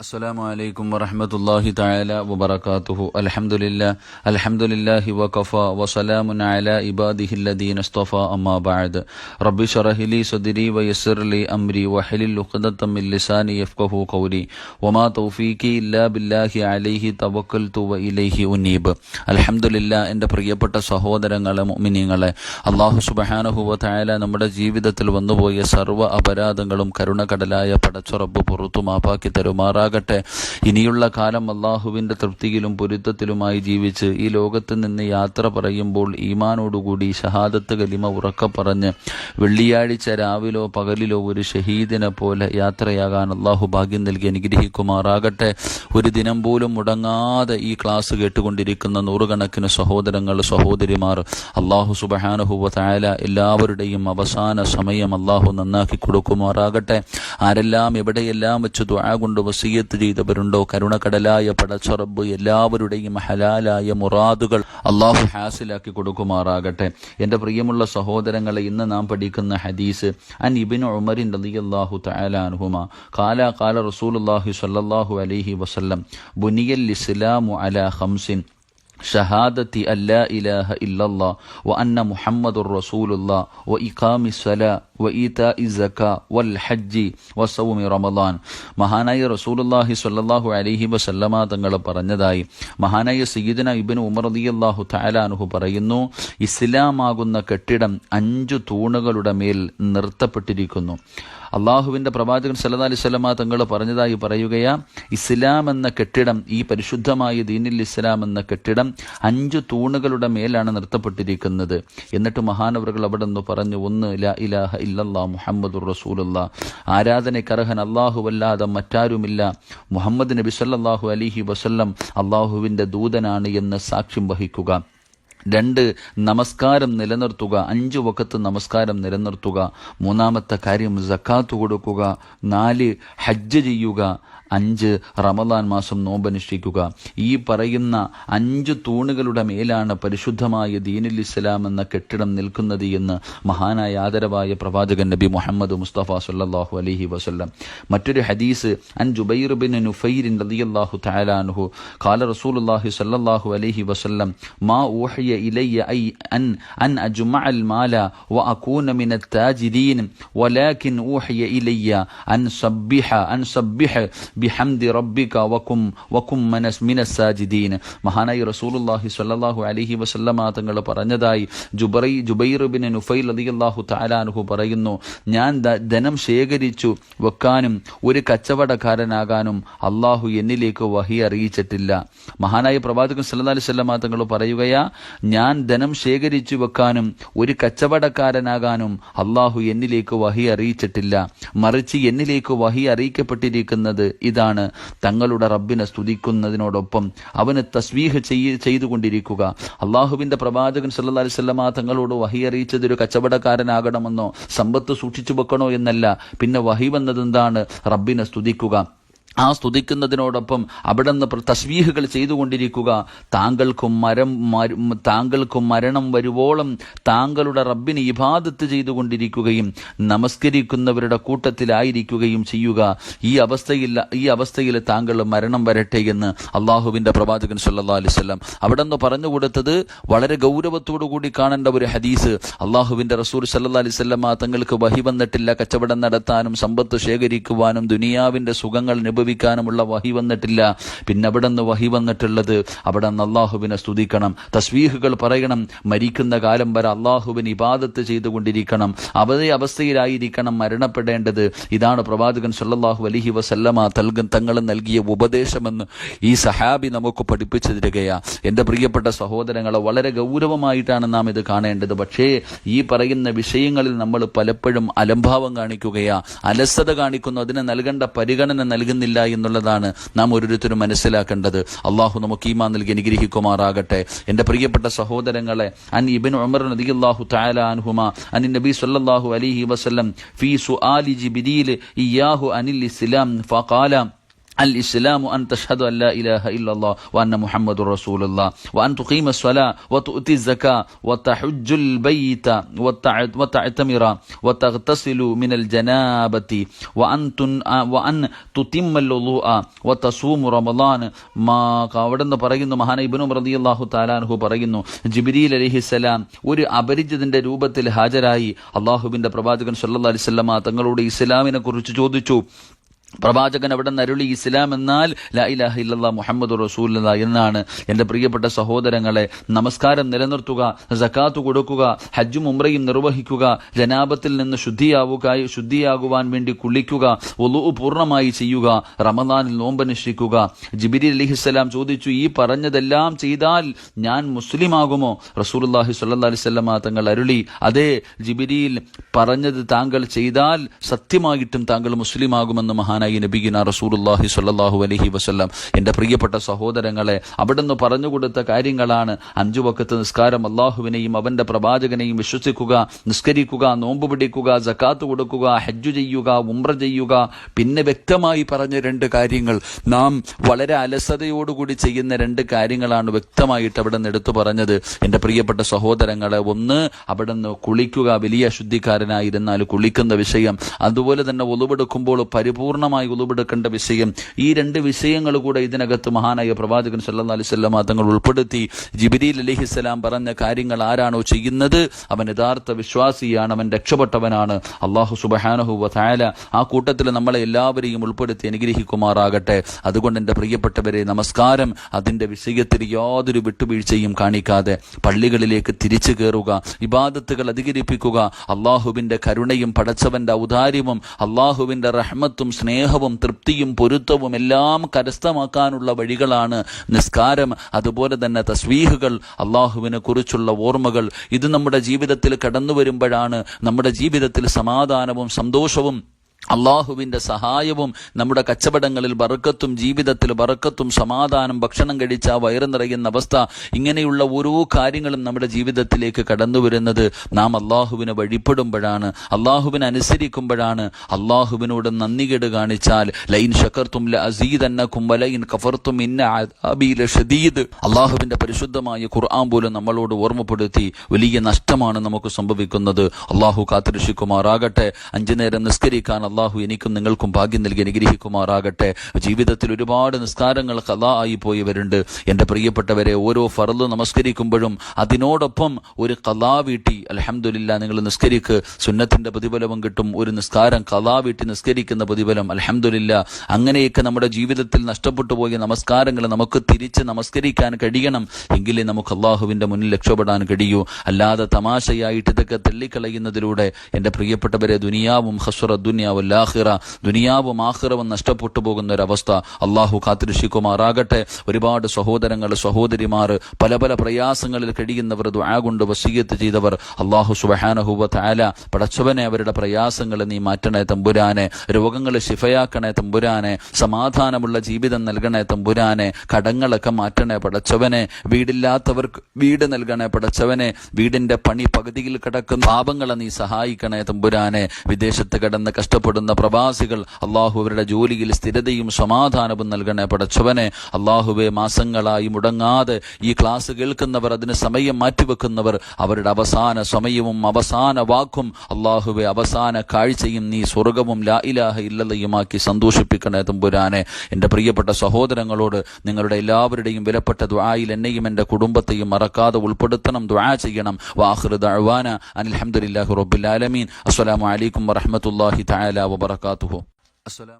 السلام عليكم ورحمة الله تعالى وبركاته الحمد لله الحمد لله وكفى وسلام على عباده الذين اصطفى أما بعد رب اشرح لي صدري ويسر لي أمري وحلل عقدة من لساني يفقه قولي وما توفيقي إلا بالله عليه توكلت وإليه أنيب الحمد لله എൻ്റെ പ്രിയപ്പെട്ട സഹോദരങ്ങളെ മുഅ്മിനീങ്ങളെ അള്ളാഹു സുബ്ഹാനഹു വ തആല നമ്മുടെ ജീവിതത്തിൽ വന്നുപോയ സർവ്വ അപരാധങ്ങളും കരുണകടലായ പടച്ചുറപ്പ് പുറത്തു മാപ്പാക്കി തരുമാറാകട്ടെ ഇനിയുള്ള കാലം അള്ളാഹുവിന്റെ തൃപ്തിയിലും പൊരുത്തത്തിലുമായി ജീവിച്ച് ഈ ലോകത്ത് നിന്ന് യാത്ര പറയുമ്പോൾ ഈമാനോടുകൂടി ഷഹാദത്ത് കലിമ ഉറക്ക പറഞ്ഞ് വെള്ളിയാഴ്ച രാവിലോ പകലിലോ ഒരു ഷഹീദിനെ പോലെ യാത്രയാകാൻ അള്ളാഹു ഭാഗ്യം നൽകി അനുഗ്രഹിക്കുമാറാകട്ടെ. ഒരു ദിനം പോലും മുടങ്ങാതെ ഈ ക്ലാസ് കേട്ടുകൊണ്ടിരിക്കുന്ന നൂറുകണക്കിന് സഹോദരങ്ങൾ സഹോദരിമാർ അള്ളാഹു സുബഹാനഹുവ എല്ലാവരുടെയും അവസാന സമയം അള്ളാഹു നന്നാക്കി കൊടുക്കുമാറാകട്ടെ. ആരെല്ലാം എവിടെയെല്ലാം വെച്ച് ദ്വാ കൊണ്ട് നീയത്ത് ചെയ്തവരുണ്ടോ? കരുണക്കടലായ പടച്ചറബ് എല്ലാവരുടെയും ഹലാലായ മുറാദുകൾ അള്ളാഹു ഹാസിലാക്കി കൊടുക്കുമാറാകട്ടെ. എന്റെ പ്രിയമുള്ള സഹോദരങ്ങളെ ഇന്ന് നാം പഠിക്കുന്ന ഹദീസ് അൻ ഇബിൻ ഉമറിൻ അലി അള്ളാഹു തലാൻഹുമ കാല കാല റസൂൽ അള്ളാഹു സല്ലാഹു അലഹി വസ്ല്ലം ബുനിയൽ ഇസ്ലാമു അല ഹംസിൻ ഷഹാദത്തി അല്ലാ ഇലാഹ ഇല്ലല്ലാ വ അന്ന മുഹമ്മദുർ റസൂലുല്ലാ ഇഖാമി സലാ വൽ ഹജ്ജി റമദാൻ. മഹാനായ റസൂലുല്ലാഹി സ്വല്ലല്ലാഹു അലൈഹി വസല്ലമ തങ്ങൾ പറഞ്ഞതായി മഹാനായ സീദന ഇബ്നു ഉമർ റളിയല്ലാഹു അള്ളാഹു അൻഹു പറയുന്നു ഇസ്ലാമാകുന്ന കെട്ടിടം അഞ്ചു തൂണുകളുടെ മേൽ നിർത്തപ്പെട്ടിരിക്കുന്നു. അള്ളാഹുവിന്റെ പ്രവാചകൻ സല്ലാ അലൈഹി സ്വലമ തങ്ങൾ പറഞ്ഞതായി പറയുകയാ ഇസ്ലാം എന്ന കെട്ടിടം ഈ പരിശുദ്ധമായ ദീനിൽ ഇസ്ലാം എന്ന കെട്ടിടം അഞ്ചു തൂണുകളുടെ മേലാണ് നിർത്തപ്പെട്ടിരിക്കുന്നത്. എന്നിട്ട് മഹാനവറുകൾ അവിടെ നിന്ന് പറഞ്ഞു ഒന്ന് ലാ ഇലാഹ ഇല്ലല്ലാ മുഹമ്മദുർ റസൂലുള്ള. ആരാധനക്കർഹൻ അള്ളാഹുവല്ലാതെ മറ്റാരുമില്ല. മുഹമ്മദ് നബി സല്ലാഹു അലിഹി വസല്ലം അള്ളാഹുവിന്റെ ദൂതനാണ് എന്ന് സാക്ഷ്യം വഹിക്കുക. രണ്ട് നമസ്കാരം നിലനിർത്തുക. അഞ്ച് വക്കത്ത് നമസ്കാരം നിലനിർത്തുക. മൂന്നാമത്തെ കാര്യം സക്കാത്ത് കൊടുക്കുക. നാല് ഹജ്ജ് ചെയ്യുക. അഞ്ച് റമദാൻ മാസം നോമ്പനുഷ്ഠിക്കുക. ഈ പറയുന്ന അഞ്ച് തൂണുകളുടെ മേലാണ് പരിശുദ്ധമായ ദീനുൽ ഇസ്ലാം എന്ന കെട്ടിടം നിൽക്കുന്നത് എന്ന് മഹാനായ ആദരവായ പ്രവാചകൻ നബി മുഹമ്മദ് മുസ്തഫ സല്ലല്ലാഹു അലഹി വസല്ലം. മറ്റൊരു ഹദീസ് അൻ ജുബൈർ ബിൻ നുഫൈരിൻ റളിയല്ലാഹു തആല അൻഹു ഖാല റസൂലുള്ളാഹി സല്ലല്ലാഹു അലൈഹി വസല്ലം മാ ഊഹിയ ഇലയ്യ ഐ അൻ അൻ അജ്മഅൽ മാല വഅകൂന മിന التاجرين ولكن أوحي إلي أن سبح أن سبح ബിഹംദി റബ്ബിക വക്കും വക്കും മനസ് മിനസ് സാജിദീൻ മഹാനായി റസൂലുള്ളാഹി സ്വല്ലല്ലാഹു അലൈഹി വസല്ലമ തങ്ങൾ പറഞ്ഞതായി ജുബൈ ജുബൈർ ബിൻ നുഫൈൽ റളിയല്ലാഹു തആല അൻഹു പറയുന്നു ഞാൻ ധനം ശേഖരിച്ചു വെക്കാനും ഒരു കച്ചവടക്കാരനാകാനും അള്ളാഹു എന്നിലേക്ക് വഹി അറിയിച്ചിട്ടില്ല മഹാനായ പ്രവാചകൻ സല്ലല്ലാഹു അലൈഹി വസല്ലമ തങ്ങൾ പറയുകയാ ഞാൻ ധനം ശേഖരിച്ചു വെക്കാനും ഒരു കച്ചവടക്കാരനാകാനും അള്ളാഹു എന്നിലേക്ക് വഹി അറിയിച്ചിട്ടില്ല. മറിച്ച് എന്നിലേക്ക് വഹി അറിയിക്കപ്പെട്ടിരിക്കുന്നത് ഇതാണ്. തങ്ങളുടെ റബ്ബിനെ സ്തുതിക്കുന്നതിനോടൊപ്പം അവന് തസ്വീഹ് ചെയ്തുകൊണ്ടിരിക്കുക. അള്ളാഹുവിന്റെ പ്രവാചകൻ സല്ലാ അലിസ്വല്ലാ തങ്ങളോട് വഹി അറിയിച്ചത് ഒരു കച്ചവടക്കാരനാകണമെന്നോ സമ്പത്ത് സൂക്ഷിച്ചു വെക്കണോ എന്നല്ല. പിന്നെ വഹി വന്നതെന്താണ്? റബ്ബിനെ സ്തുതിക്കുക. ആ സ്തുതിക്കുന്നതിനോടൊപ്പം അവിടെ നിന്ന് തസ്വീഹുകൾ ചെയ്തുകൊണ്ടിരിക്കുക. താങ്കൾക്കും മരം താങ്കൾക്കും മരണം വരുവോളം താങ്കളുടെ റബ്ബിന് ഇബാദത്ത് ചെയ്തുകൊണ്ടിരിക്കുകയും നമസ്കരിക്കുന്നവരുടെ കൂട്ടത്തിലായിരിക്കുകയും ചെയ്യുക. ഈ അവസ്ഥയിൽ ഈ അവസ്ഥയിൽ താങ്കൾ മരണം വരട്ടെ എന്ന് അള്ളാഹുവിന്റെ പ്രവാചകൻ സല്ലാ അലിസ്ല്ലാം അവിടെ നിന്ന് പറഞ്ഞു കൊടുത്തത് വളരെ ഗൗരവത്തോടു കൂടി കാണേണ്ട ഒരു ഹദീസ്. അള്ളാഹുവിന്റെ റസൂർ സല്ലാ അലിസ്ല്ലാം തങ്ങൾക്ക് വഹി വന്നിട്ടില്ല. കച്ചവടം നടത്താനും സമ്പത്ത് ശേഖരിക്കുവാനും ദുനിയാവിന്റെ സുഖങ്ങൾ അനുഭവിക്കാനുമുള്ള വഹി വന്നിട്ടില്ല. പിന്നെ അവിടെ നിന്ന് വഹി വന്നിട്ടുള്ളത് അവിടെ നിന്ന് അള്ളാഹുവിനെ സ്തുതിക്കണം. തസ്വീഹുകൾ പറയണം. മരിക്കുന്ന കാലം വരെ അള്ളാഹുവിന് ഇബാദത്ത് ചെയ്തുകൊണ്ടിരിക്കണം. അവതേ അവസ്ഥയിലായിരിക്കണം മരണപ്പെടേണ്ടത്. ഇതാണ് പ്രവാചകൻ സല്ലാഹു അലഹി വസല്ലമ തൽകൻ തങ്ങൾ നൽകിയ ഉപദേശമെന്ന് ഈ സഹാബി നമുക്ക് പഠിപ്പിച്ചു തരികയാ എന്റെ പ്രിയപ്പെട്ട സഹോദരങ്ങളെ വളരെ ഗൗരവമായിട്ടാണ് നാം ഇത് കാണേണ്ടത്. പക്ഷേ ഈ പറയുന്ന വിഷയങ്ങളിൽ നമ്മൾ പലപ്പോഴും അലംഭാവം കാണിക്കുകയാ. അലസത കാണിക്കുന്നു. അതിന് നൽകേണ്ട പരിഗണന നൽകുന്നില്ല. എന്നുള്ളതാണ് നാം ഓരോരുത്തരും മനസ്സിലാക്കേണ്ടത്. അള്ളാഹു നമുക്ക് ഈമാ നൽകി അനുഗ്രഹിക്കുമാറാകട്ടെ. എന്റെ പ്രിയപ്പെട്ട സഹോദരങ്ങളെ അൻ ഇബിൻ ഉമർ നബി അനിൽ ഇസ്ലാം ഫഖാല അൽ ഇസ്ലാമു അൻ തഷ്ഹദു അല്ല ഇലാഹ ഇല്ലല്ലാ വഅന്ന മുഹമ്മദുർ വ അൻ തുഖീമ സ്വലാ വതുഅതി വ തഹജ്ജുൽ ബൈത വ തഅതമിറ വ തഗ്തസിലു മിനൽ ജനാബതി വഅൻ വഅൻ തുതിമ്മൽ വ തസൂമു റമളാൻ മാ അവിടുന്ന് പറയുന്നു മഹാന ഇബ്നു റളിയല്ലാഹു അൻഹു പറയുന്നു ജിബ്രീൽ അലൈഹിസ്സലാം ഒരു അപരിചിതന്റെ രൂപത്തിൽ ഹാജരായി അള്ളാഹുവിന്റെ പ്രവാചകൻ സല്ലല്ലാഹു അലൈഹി വസല്ലമ തങ്ങളുടെ ഇസ്ലാമിനെക്കുറിച്ച് ചോദിച്ചു പ്രവാചകൻ അവിടെ നിന്ന് അരുളി ഇസ്ലാം എന്നാൽ ലാ ഇലാഹ ഇല്ലല്ലാ മുഹമ്മദ് റസൂല എന്നാണ് എന്റെ പ്രിയപ്പെട്ട സഹോദരങ്ങളെ നമസ്കാരം നിലനിർത്തുക സക്കാത്ത് കൊടുക്കുക ഹജ്ജും ഉമ്രയും നിർവഹിക്കുക ജനാപത്തിൽ നിന്ന് ശുദ്ധിയാവുക ശുദ്ധിയാകുവാൻ വേണ്ടി കുളിക്കുക ഒലു പൂർണമായി ചെയ്യുക റമദാനിൽ നോമ്പനുഷ്ഠിക്കുക ജിബിരി അലിഹിസ്സലാം ചോദിച്ചു ഈ പറഞ്ഞതെല്ലാം ചെയ്താൽ ഞാൻ മുസ്ലിമാകുമോ? റസൂലുള്ളാഹി സ്വല്ലല്ലാഹി അലൈഹി വസല്ലമ തങ്ങൾ അരുളി അതെ ജിബിരിയിൽ പറഞ്ഞത് താങ്കൾ ചെയ്താൽ സത്യമായിട്ടും താങ്കൾ മുസ്ലിമാകുമെന്ന് മഹാനായി നബിഗിന റസൂലുള്ളാഹി സ്വല്ലല്ലാഹു അലൈഹി വസല്ലം. എന്റെ പ്രിയപ്പെട്ട സഹോദരങ്ങളെ അവിടുന്ന് പറഞ്ഞു കൊടുത്ത കാര്യങ്ങളാണ് അഞ്ചു വക്കത്ത് നിസ്കാരം അള്ളാഹുവിനെയും അവന്റെ പ്രവാചകനെയും വിശ്വസിക്കുക നിസ്കരിക്കുക നോമ്പ് പിടിക്കുക ജക്കാത്ത് കൊടുക്കുക ഹജ്ജു ചെയ്യുക ഉംറ ചെയ്യുക. പിന്നെ വ്യക്തമായി പറഞ്ഞ രണ്ട് കാര്യങ്ങൾ. നാം വളരെ അലസതയോടുകൂടി ചെയ്യുന്ന രണ്ട് കാര്യങ്ങളാണ് വ്യക്തമായിട്ട് അവിടെ നിന്ന് എടുത്തു പറഞ്ഞത്. എന്റെ പ്രിയപ്പെട്ട സഹോദരങ്ങളെ ഒന്ന് അവിടെ നിന്ന് കുളിക്കുക വലിയ അശുദ്ധിക്കാരനായിരുന്നാൽ കുളിക്കുന്ന വിഷയം. അതുപോലെ തന്നെ ഒളിവെടുക്കുമ്പോൾ പരിപൂർണമായി ഉളവെടുക്കേണ്ട വിഷയം. ഈ രണ്ട് വിഷയങ്ങൾ കൂടെ ഇതിനകത്ത് മഹാനായ പ്രവാചകൻ സല്ലാ അലൈഹി വസല്ലം തങ്ങൾ ഉൾപ്പെടുത്തി. ജിബിരിൽ അലൈഹിസ്സലാം പറഞ്ഞ കാര്യങ്ങൾ ആരാണോ ചെയ്യുന്നത്? അവൻ യഥാർത്ഥ വിശ്വാസിയാണ് അവൻ രക്ഷപ്പെട്ടവനാണ്. അള്ളാഹു സുബഹാനഹു വായാല ആ കൂട്ടത്തിൽ നമ്മളെ എല്ലാവരെയും ഉൾപ്പെടുത്തി അനുഗ്രഹിക്കുമാറാകട്ടെ. അതുകൊണ്ട് എന്റെ പ്രിയപ്പെട്ടവരെ നമസ്കാരം. അതിന്റെ വിഷയത്തിൽ യാതൊരു വിട്ടുവീഴ്ചയും കാണിക്കാതെ പള്ളികളിലേക്ക് തിരിച്ചു കയറുക ഇബാദത്തുകൾ അധികരിപ്പിക്കുക. അള്ളാഹുവിന്റെ കരുണയും പടച്ചവന്റെ ഔദാര്യവും അള്ളാഹുവിന്റെ റഹ്മത്തും സ്നേഹവും തൃപ്തിയും പൊരുത്തവും എല്ലാം കരസ്ഥമാക്കാനുള്ള വഴികളാണ് നിസ്കാരം. അതുപോലെ തന്നെ തസ്വീഹുകൾ അള്ളാഹുവിനെ കുറിച്ചുള്ള ഓർമ്മകൾ. ഇത് നമ്മുടെ ജീവിതത്തിൽ കടന്നു വരുമ്പോഴാണ് നമ്മുടെ ജീവിതത്തിൽ സമാധാനവും സന്തോഷവും അള്ളാഹുവിന്റെ സഹായവും നമ്മുടെ കച്ചവടങ്ങളിൽ വറുക്കത്തും ജീവിതത്തിൽ വറുക്കത്തും സമാധാനം ഭക്ഷണം കഴിച്ച വയറ് നിറയുന്ന അവസ്ഥ ഇങ്ങനെയുള്ള ഓരോ കാര്യങ്ങളും നമ്മുടെ ജീവിതത്തിലേക്ക് കടന്നു വരുന്നത് നാം അള്ളാഹുവിനെ വഴിപ്പെടുമ്പോഴാണ് അള്ളാഹുവിനെ അനുസരിക്കുമ്പോഴാണ്. അള്ളാഹുവിനോട് നന്ദികേട് കാണിച്ചാൽ ലൈൻ ഷക്കർത്തും അസീദന്നക്കും വലൈൻ കഫർത്തും ഇന്ന അബീല ഷദീദ്. അള്ളാഹുവിന്റെ പരിശുദ്ധമായ ഖുർആൻ പോലും നമ്മളോട് ഓർമ്മപ്പെടുത്തി വലിയ നഷ്ടമാണ് നമുക്ക് സംഭവിക്കുന്നത്. അള്ളാഹു കാത്തിരക്ഷിക്കുമാറാകട്ടെ. അഞ്ചു നേരം നിസ്കരിക്കാൻ അള്ളാഹു എനിക്കും നിങ്ങൾക്കും ഭാഗ്യം നൽകി അനുഗ്രഹിക്കുമാറാകട്ടെ. ജീവിതത്തിൽ ഒരുപാട് നിസ്കാരങ്ങൾ കലാ ആയി പോയവരുണ്ട്. എന്റെ പ്രിയപ്പെട്ടവരെ ഓരോ ഫറൽ നമസ്കരിക്കുമ്പോഴും അതിനോടൊപ്പം ഒരു കലാ വീട്ടി അലഹമുല്ല നിങ്ങൾ നിസ്കരിക്ക്. സുന്നത്തിന്റെ പ്രതിഫലവും കിട്ടും. ഒരു നിസ്കാരം കലാ വീട്ടി നിസ്കരിക്കുന്ന പ്രതിഫലം അലഹമുല്ല അങ്ങനെയൊക്കെ നമ്മുടെ ജീവിതത്തിൽ നഷ്ടപ്പെട്ടു പോയ നമസ്കാരങ്ങൾ നമുക്ക് തിരിച്ച് നമസ്കരിക്കാൻ കഴിയണം. എങ്കിലേ നമുക്ക് അള്ളാഹുവിന്റെ മുന്നിൽ രക്ഷപ്പെടാൻ കഴിയൂ. അല്ലാതെ തമാശയായിട്ട് ഇതൊക്കെ തള്ളിക്കളയുന്നതിലൂടെ എന്റെ പ്രിയപ്പെട്ടവരെ ദുനിയാവും ഹസ്വറ ദുനിയാവും ലാഹിറ ദുനിയാവും ആഹിറവും നഷ്ടപ്പെട്ടു പോകുന്ന ഒരവസ്ഥ അള്ളാഹു കാത്തിരക്ഷിക്കുമാറാകട്ടെ. ഒരുപാട് സഹോദരങ്ങൾ സഹോദരിമാർ പല പല പ്രയാസങ്ങളിൽ കഴിയുന്നവർ കൊണ്ട് വസീയത്ത് ചെയ്തവർ. അള്ളാഹു സുബഹാനഹുവ താല പടച്ചവനെ അവരുടെ പ്രയാസങ്ങൾ നീ മാറ്റണേ തമ്പുരാനെ രോഗങ്ങൾ ശിഫയാക്കണേ തമ്പുരാനെ സമാധാനമുള്ള ജീവിതം നൽകണേ തമ്പുരാനെ കടങ്ങളൊക്കെ മാറ്റണേ പടച്ചവനെ വീടില്ലാത്തവർക്ക് വീട് നൽകണേ പടച്ചവനെ വീടിന്റെ പണി പകുതിയിൽ കിടക്കുന്ന. പാപങ്ങളെ നീ സഹായിക്കണേ തമ്പുരാനെ. വിദേശത്ത് കിടന്ന് കഷ്ടപ്പെടുന്ന പ്രവാസികൾ അള്ളാഹു അവരുടെ ജോലിയിൽ സ്ഥിരതയും സമാധാനവും നൽകണേ പടച്ചവനെ. അള്ളാഹുവെ മാസങ്ങളായി മുടങ്ങാതെ ഈ ക്ലാസ് കേൾക്കുന്നവർ അതിന് സമയം മാറ്റിവെക്കുന്നവർ അവരുടെ അവസാന സമയവും അവസാന വാക്കും അള്ളാഹുവെ അവസാന കാഴ്ചയും നീ സ്വർഗവും ലാ ഇലാഹ ഇല്ലതയുമാക്കി സന്തോഷിപ്പിക്കണേ തമ്പുരാനെ. എന്റെ പ്രിയപ്പെട്ട സഹോദരങ്ങളോട് നിങ്ങളുടെ എല്ലാവരുടെയും വിലപ്പെട്ട ദ്വായിൽ എന്നെയും എന്റെ കുടുംബത്തെയും മറക്കാതെ ഉൾപ്പെടുത്തണം ദുആ ചെയ്യണം. വാഹൃദ ദഅവാന അനിൽഹംദുലില്ലാഹി റബ്ബിൽ ആലമീൻ. അസ്സലാമു അലൈക്കും വറഹ്മത്തുള്ളാഹി അസ്സലാം